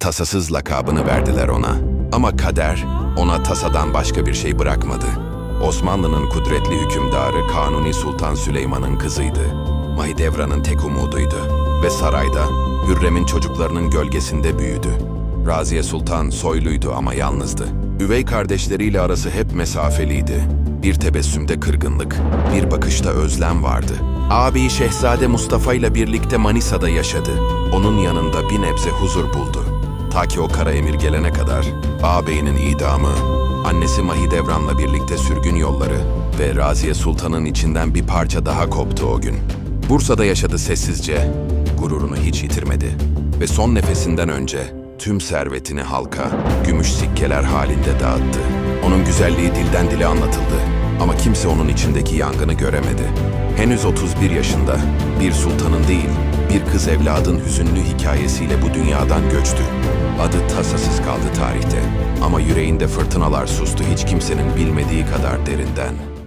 tasasız lakabını verdiler ona. Ama kader ona tasadan başka bir şey bırakmadı. Osmanlı'nın kudretli hükümdarı Kanuni Sultan Süleyman'ın kızıydı. Mahidevran'ın tek umuduydu ve sarayda Hürrem'in çocuklarının gölgesinde büyüdü. Raziye Sultan soyluydu ama yalnızdı. Üvey kardeşleriyle arası hep mesafeliydi. Bir tebessümde kırgınlık, bir bakışta özlem vardı. Ağabeyi Şehzade Mustafa ile birlikte Manisa'da yaşadı. Onun yanında bir nebze huzur buldu. Ta ki o kara emir gelene kadar ağabeyinin idamı, annesi Mahidevran'la birlikte sürgün yolları ve Raziye Sultan'ın içinden bir parça daha koptu o gün. Bursa'da yaşadı sessizce, gururunu hiç yitirmedi ve son nefesinden önce tüm servetini halka, gümüş sikkeler halinde dağıttı. Onun güzelliği dilden dile anlatıldı ama kimse onun içindeki yangını göremedi. Henüz 31 yaşında bir sultanın değil, bir kız evladın hüzünlü hikayesiyle bu dünyadan göçtü. Adı tasasız kaldı tarihte ama yüreğinde fırtınalar sustu hiç kimsenin bilmediği kadar derinden.